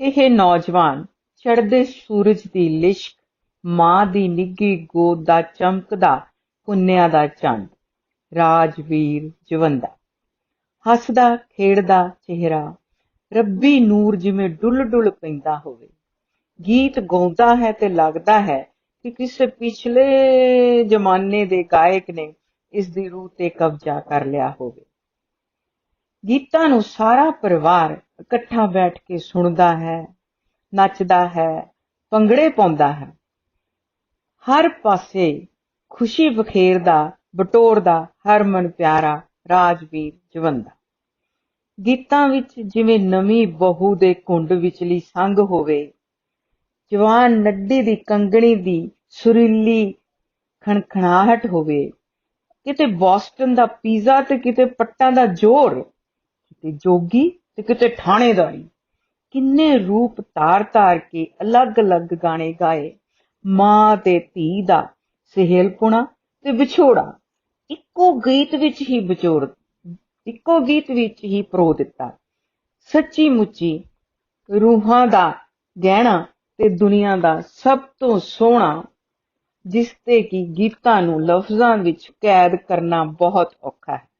ਇਹ ਨੌਜਵਾਨ ਚੜ੍ਹਦੇ ਸੂਰਜ ਦੀ ਲਿਸ਼ਕ, ਮਾਂ ਦੀ ਨਿੱਘੀ ਗੋਦ ਦਾ ਚਮਕਦਾ, ਪੁੰਨਿਆ ਦਾ ਚੰਦ, ਰਾਜਵੀਰ ਜਵੰਦਾ। ਹੱਸਦਾ, ਖੇਡਦਾ ਚਿਹਰਾ, ਰੱਬੀ ਨੂਰ ਜਿਵੇਂ ਡੁੱਲ ਡੁੱਲ ਪੈਂਦਾ ਹੋਵੇ। ਗੀਤ ਗਾਉਂਦਾ ਹੈ ਤੇ ਲੱਗਦਾ ਹੈ ਕਿ ਕਿਸੇ ਪਿਛਲੇ ਜ਼ਮਾਨੇ ਦੇ ਗਾਇਕ ਨੇ ਇਸ ਦੀ ਰੂਹ ਤੇ ਕਬਜ਼ਾ ਕਰ ਲਿਆ ਹੋਵੇ। ਗੀਤਾਂ ਨੂੰ ਸਾਰਾ ਪਰਿਵਾਰ ਇਕੱਠਾ ਬੈਠ ਕੇ ਸੁਣਦਾ ਹੈ, ਨੱਚਦਾ ਹੈ, ਭੰਗੜੇ ਪਾਉਂਦਾ ਹੈ। ਹਰ ਪਾਸੇ ਖੁਸ਼ੀ ਬਖੇਰਦਾ ਬਟੋਰਦਾ ਹਰਮਨ ਪਿਆਰਾ ਰਾਜਵੀਰ ਜਵੰਦਾ। ਗੀਤਾਂ ਵਿੱਚ ਜਿਵੇਂ ਨਵੀਂ ਬਹੂ ਦੇ ਕੁੰਡ ਵਿਚਲੀ ਸੰਗ ਹੋਵੇ, ਜਵਾਨ ਨੱਡੀ ਦੀ ਕੰਗਣੀ ਦੀ ਸੁਰੀਲੀ ਖਣਖਣਾਹਟ ਹੋਵੇ, ਕਿਤੇ ਬੋਸਟਨ ਦਾ ਪੀਜ਼ਾ ਤੇ ਕਿਤੇ ਪੱਟਾਂ ਦਾ ਜ਼ੋਰ, ਕਿਤੇ ਜੋਗੀ ਤੇ ਕਿਤੇ ਠਾਣੇਦਾਰੀ। ਕਿੰਨੇ ਰੂਪ ਤਾਰ-ਤਾਰ ਕੇ ਅਲੱਗ-ਅਲੱਗ ਗਾਣੇ ਗਾਏ। ਮਾਂ ਤੇ ਧੀ ਦਾ ਸਹੇਲਪੁਣਾ ਤੇ ਵਿਛੋੜਾ। ਇੱਕੋ ਗੀਤ ਵਿੱਚ ਹੀ ਵਿਚੋੜ ਇੱਕੋ ਗੀਤ ਵਿੱਚ ਹੀ ਪਰੋ ਦਿੱਤਾ। ਸੱਚੀ ਮੁੱਚੀ ਰੂਹਾਂ ਦਾ ਗਹਿਣਾ ਤੇ ਦੁਨੀਆ ਦਾ ਸਭ ਤੋਂ ਸੋਹਣਾ, ਜਿਸ ਤੇ ਕੀ ਗੀਤਾਂ ਨੂੰ ਲਫ਼ਜ਼ਾਂ ਵਿੱਚ ਕੈਦ ਕਰਨਾ ਬਹੁਤ ਔਖਾ ਹੈ।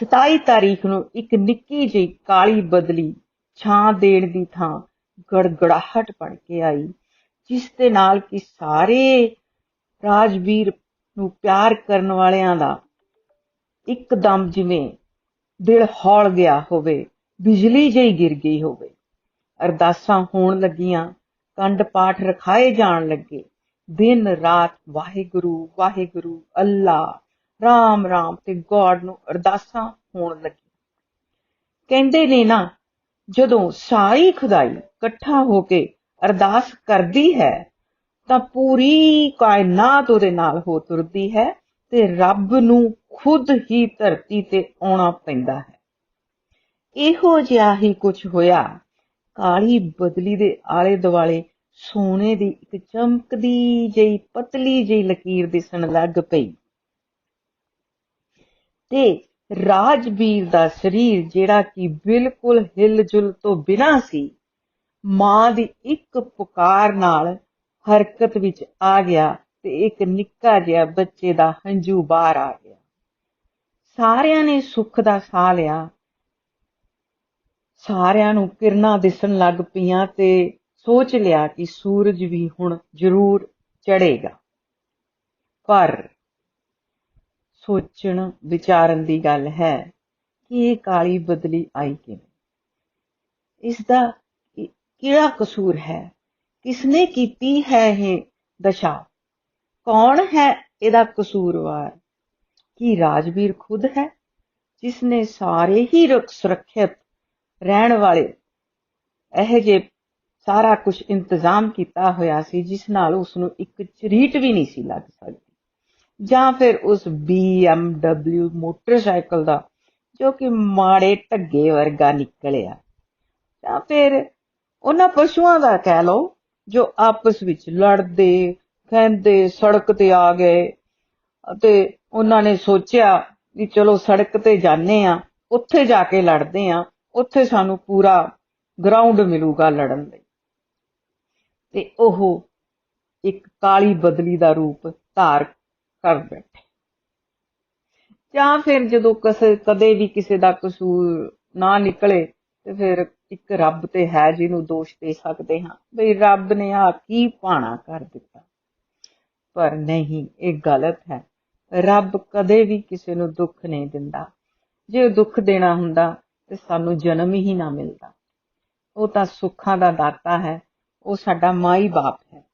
27 ਤਾਰੀਖ ਨੂੰ ਇੱਕ ਨਿੱਕੀ ਜਿਹੀ ਕਾਲੀ ਬਦਲੀ ਛਾਂ ਦੇਣ ਦੀ ਥਾਂ ਗੜਗੜਾਹਟ ਬਣ ਕੇ ਆਈ, ਜਿਸ ਦੇ ਨਾਲ ਕਿ ਸਾਰੇ ਰਾਜਵੀਰ ਨੂੰ ਪਿਆਰ ਕਰਨ ਵਾਲਿਆਂ ਦਾ ਇੱਕਦਮ ਜਿਵੇਂ ਦਿਲ ਹੌਲ ਗਿਆ ਹੋਵੇ, ਬਿਜਲੀ ਜਿਹੀ ਗਿਰ ਗਈ ਹੋਵੇ। ਅਰਦਾਸਾਂ ਹੋਣ ਲੱਗੀਆਂ, ਕੰਡ ਪਾਠ ਰਖਾਏ ਜਾਣ ਲੱਗੇ। ਦਿਨ ਰਾਤ ਵਾਹਿਗੁਰੂ ਵਾਹਿਗੁਰੂ, ਅੱਲਾ। ਰਾਮ ਰਾਮ ਤੇ ਗੋਡ ਨੂੰ ਅਰਦਾਸਾਂ ਹੋਣ ਲੱਗੀ। ਕਹਿੰਦੇ ਨੇ ਨਾ, ਜਦੋਂ ਸਾਰੀ ਖੁਦਾਈ ਇਕੱਠਾ ਹੋ ਕੇ ਅਰਦਾਸ ਕਰਦੀ ਹੈ, ਤਾਂ ਪੂਰੀ ਕਾਇਨਾਤ ਉਹਦੇ ਨਾਲ ਹੋ ਤੁਰਦੀ ਹੈ ਤੇ ਰੱਬ ਨੂੰ ਖੁਦ ਹੀ ਧਰਤੀ ਤੇ ਆਉਣਾ ਪੈਂਦਾ ਹੈ। ਇਹੋ ਜਿਹਾ ਹੀ ਕੁਝ ਹੋਇਆ। ਕਾਲੀ ਬਦਲੀ ਦੇ ਆਲੇ ਦੁਆਲੇ ਸੋਨੇ ਦੀ ਇੱਕ ਚਮਕਦੀ ਜਿਹੀ, ਪਤਲੀ ਜਿਹੀ ਲਕੀਰ ਦਿਸਣ ਲੱਗ ਪਈ। ਤੇ ਰਾਜਵੀਰ ਦਾ ਸਰੀਰ ਜਿਹੜਾ ਕਿ ਬਿਲਕੁਲ ਹਿਲਜੁਲ ਤੋਂ ਬਿਨਾਂ ਸੀ, ਮਾਂ ਦੀ ਇੱਕ ਪੁਕਾਰ ਨਾਲ ਹਰਕਤ ਵਿੱਚ ਆ ਗਿਆ ਤੇ ਇੱਕ ਨਿੱਕਾ ਜਿਹਾ ਬੱਚੇ ਦਾ ਹੰਝੂ ਬਾਹਰ ਆ ਗਿਆ। ਸਾਰਿਆਂ ਨੇ ਸੁੱਖ ਦਾ ਸਾਹ ਲਿਆ। ਸਾਰਿਆਂ ਨੂੰ ਕਿਰਨਾਂ ਦਿਸਣ ਲੱਗ ਪਈਆਂ ਤੇ ਸੋਚ ਲਿਆ ਕਿ ਸੂਰਜ ਵੀ ਹੁਣ ਜ਼ਰੂਰ ਚੜੇਗਾ ਪਰ ਸੋਚਣ, ਵਿਚਾਰਨ ਦੀ ਗੱਲ ਹੈ ਕਿ ਇਹ ਕਾਲੀ ਬਦਲੀ ਆਈ ਕਿਵੇਂ। ਇਸ ਦਾ ਕਿਹੜਾ ਕਸੂਰ ਹੈ? ਕਿਸਨੇ ਕੀਤੀ ਹੈ ਇਹ ਦਸ਼ਾ? ਕੌਣ ਹੈ ਇਹਦਾ ਕਸੂਰਵਾਰ? ਕੀ ਰਾਜਵੀਰ ਖੁਦ ਹੈ ਜਿਸ ਨੇ ਸਾਰੇ ਹੀ ਸੁਰੱਖਿਅਤ ਰਹਿਣ ਵਾਲੇ, ਇਹ ਜੇ ਸਾਰਾ ਕੁਝ ਇੰਤਜ਼ਾਮ ਕੀਤਾ ਹੋਇਆ ਸੀ, ਜਿਸ ਨਾਲ ਉਸ ਨੂੰ ਇੱਕ ਚਰੀਟ ਵੀ ਨਹੀਂ ਸੀ ਲੱਗ ਸਕਦੀ ਜਾਂ ਫਿਰ ਉਸ BMW ਮੋਟਰਸਾਈਕਲ ਦਾ, ਜੋ ਕਿ ਮਾੜੇ ਢੱਗੇ ਵਰਗਾ ਨਿਕਲਿਆ। ਜਾਂ ਫਿਰ ਉਹਨਾਂ ਪਸ਼ੂਆਂ ਦਾ ਕਹਿ ਲਓ, ਜੋ ਆਪਸ ਵਿੱਚ ਲੜਦੇ, ਕਹਿੰਦੇ, ਸੜਕ ਤੇ ਆ ਗਏ, ਅਤੇ ਉਹਨਾਂ ਨੇ ਸੋਚਿਆ ਵੀ ਚਲੋ ਸੜਕ ਤੇ ਜਾਣੇ ਆ ਉੱਥੇ ਜਾ ਕੇ ਲੜਦੇ ਆ ਉੱਥੇ ਸਾਨੂੰ ਪੂਰਾ ਗਰਾਊਂਡ ਮਿਲੂਗਾ ਲੜਨ ਲਈ। ਤੇ ਉਹ ਇੱਕ ਕਾਲੀ ਬਦਲੀ ਦਾ ਰੂਪ ਧਾਰ ਕਰ ਬੈਠੇ। ਜਾਂ ਫਿਰ ਜਦੋਂ ਕਿਸੇ, ਕਦੇ ਵੀ ਕਿਸੇ ਦਾ ਕਸੂਰ ਨਾ ਨਿਕਲੇ, ਤੇ ਫਿਰ ਇੱਕ ਰੱਬ ਤੇ ਹੈ ਜਿਹਨੂੰ ਦੋਸ਼ ਦੇ ਸਕਦੇ ਹਾਂ, ਬਈ ਰੱਬ ਨੇ ਆ ਕੀ ਪਾਣਾ ਕਰ ਦਿੱਤਾ। ਪਰ ਨਹੀਂ, ਇਹ ਗਲਤ ਹੈ। ਰੱਬ ਕਦੇ ਵੀ ਕਿਸੇ ਨੂੰ ਦੁੱਖ ਨਹੀਂ ਦਿੰਦਾ। ਜੇ ਦੁੱਖ ਦੇਣਾ ਹੁੰਦਾ, ਤੇ ਸਾਨੂੰ ਜਨਮ ਹੀ ਨਾ ਮਿਲਦਾ। ਉਹ ਤਾਂ ਸੁੱਖਾਂ ਦਾ ਦਾਤਾ ਹੈ। ਉਹ ਸਾਡਾ ਮਾਈ ਬਾਪ ਹੈ।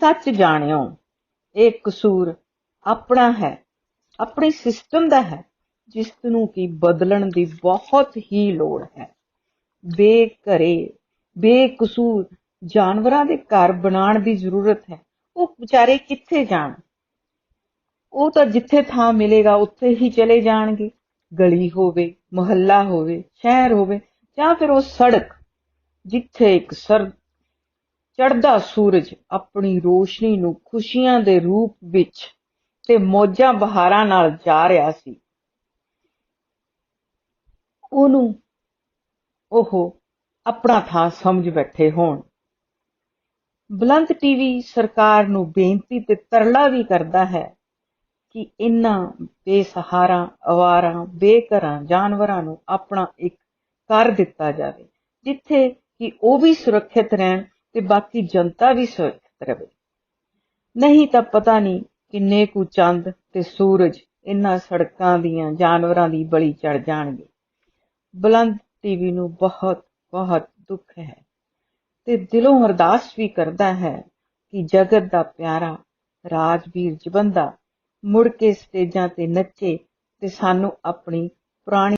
ਸੱਚ ਜਾਣਿਓ ਇਹ ਕਸੂਰ ਆਪਣਾ ਹੈ, ਆਪਣੇ ਸਿਸਟਮ ਦਾ ਹੈ ਜਿਸ ਨੂੰ ਕੀ ਬਦਲਣ ਦੀ ਬਹੁਤ ਹੀ ਲੋੜ ਹੈ। ਬੇਘਰੇ, ਬੇਕਸੂਰ ਜਾਨਵਰਾਂ ਦੇ ਘਰ ਬਣਾਉਣ ਦੀ ਜ਼ਰੂਰਤ ਹੈ। ਉਹ ਵਿਚਾਰੇ ਕਿੱਥੇ ਜਾਣ? ਉਹ ਤਾਂ ਜਿੱਥੇ ਥਾਂ ਮਿਲੇਗਾ, ਉੱਥੇ ਹੀ ਚਲੇ ਜਾਣਗੇ। ਗਲੀ ਹੋਵੇ, ਮੁਹੱਲਾ ਹੋਵੇ, ਸ਼ਹਿਰ ਹੋਵੇ ਜਾਂ ਫਿਰ ਉਹ ਸੜਕ, ਜਿੱਥੇ ਇੱਕ ਸਰ ਚੜਦਾ ਸੂਰਜ ਆਪਣੀ ਰੋਸ਼ਨੀ ਨੂੰ ਖੁਸ਼ੀਆਂ ਦੇ ਰੂਪ ਵਿੱਚ ਤੇ ਮੌਜਾਂ ਬਹਾਰਾਂ ਨਾਲ ਜਾ ਰਿਹਾ ਸੀ। ਉਹਨੂੰ ਉਹ ਆਪਣਾ ਥਾਂ ਸਮਝ ਬੈਠੇ ਹੋਣ। ਬੁਲੰਦ ਟੀਵੀ ਸਰਕਾਰ ਨੂੰ ਬੇਨਤੀ ਤੇ ਤਰਲਾ ਵੀ ਕਰਦਾ ਹੈ ਕਿ ਇਨ੍ਹਾਂ ਬੇਸਹਾਰਾ ਅਵਾਰਾ, ਬੇਘਰਾਂ ਜਾਨਵਰਾਂ ਨੂੰ ਆਪਣਾ ਇੱਕ ਕਰ ਦਿੱਤਾ ਜਾਵੇ, ਜਿੱਥੇ ਕਿ ਉਹ ਵੀ ਸੁਰੱਖਿਅਤ ਰਹਿਣ ਤੇ ਬਾਕੀ ਜਨਤਾ ਵੀ ਸੁਰੱਖਿਅਤ ਰਹੇ ਨਹੀਂ ਤਾਂ ਪਤਾ ਨਹੀਂ ਕਿੰਨੇ ਕੁ ਚੰਦ ਤੇ ਸੂਰਜ ਇਨ੍ਹਾਂ ਸੜਕਾਂ ਦੀਆਂ ਜਾਨਵਰਾਂ ਦੀ ਬਲੀ ਚੜ ਜਾਣਗੇ। ਬੁਲੰਦ ਟੀਵੀ ਨੂੰ ਬਹੁਤ ਬਹੁਤ ਦੁੱਖ ਹੈ ਤੇ ਦਿਲੋਂ ਅਰਦਾਸ ਵੀ ਕਰਦਾ ਹੈ ਕਿ ਜਗਤ ਦਾ ਪਿਆਰਾ ਰਾਜਵੀਰ ਜਵੰਦਾ ਮੁੜ ਕੇ ਸਟੇਜਾਂ ਤੇ ਨੱਚੇ ਤੇ ਸਾਨੂੰ ਆਪਣੀ ਪੁਰਾਣੀ